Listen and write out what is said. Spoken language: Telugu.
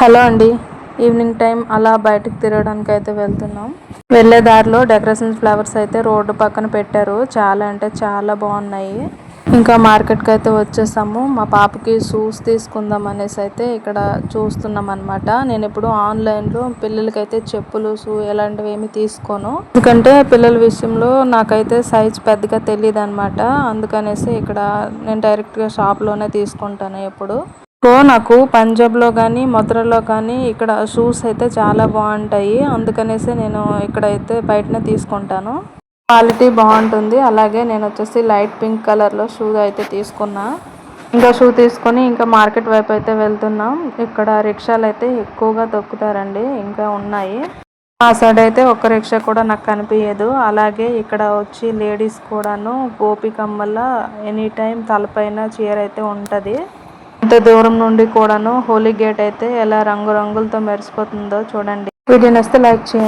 హలో అండి. ఈవినింగ్ టైం అలా బయటకు తిరగడానికి అయితే వెళ్తున్నాం. వెళ్ళే దారిలో డెకరేషన్ ఫ్లవర్స్ అయితే రోడ్డు పక్కన పెట్టారు. చాలా అంటే చాలా బాగున్నాయి. ఇంకా మార్కెట్కి అయితే వచ్చేసాము. మా పాపకి షూస్ తీసుకుందాం అనేసి అయితే ఇక్కడ చూస్తున్నాం అనమాట నేను ఇప్పుడు ఆన్లైన్లో పిల్లలకైతే చెప్పులు షూ ఇలాంటివి ఏమి తీసుకోను. ఎందుకంటే పిల్లల విషయంలో నాకైతే సైజ్ పెద్దగా తెలియదు అనమాట అందుకనేసి ఇక్కడ నేను డైరెక్ట్గా షాప్లోనే తీసుకుంటాను ఎప్పుడు. సో నాకు పంజాబ్లో కానీ మధురలో కానీ ఇక్కడ షూస్ అయితే చాలా బాగుంటాయి. అందుకనేసి నేను ఇక్కడైతే బయటనే తీసుకుంటాను. క్వాలిటీ బాగుంటుంది. అలాగే నేను వచ్చేసి లైట్ పింక్ కలర్లో షూ అయితే తీసుకున్నా. ఇంకా షూ తీసుకొని ఇంకా మార్కెట్ వైపు అయితే వెళ్తున్నాం. ఇక్కడ రిక్షాలు అయితే ఎక్కువగా తొక్కుతారండి ఇంకా ఉన్నాయి. ఆ సైడ్ అయితే ఒక్క రిక్షా కూడా నాకు కనిపించదు అలాగే ఇక్కడ వచ్చి లేడీస్ కూడాను గోపికమ్మల ఎనీ టైం తలపైన చీర అయితే ఉంటుంది. ఇంత దూరం నుండి కూడాను హోలీ గేట్ అయితే ఎలా రంగు రంగులతో మెరిసిపోతుందో చూడండి. వీడియో నస్తే లైక్ చేయండి.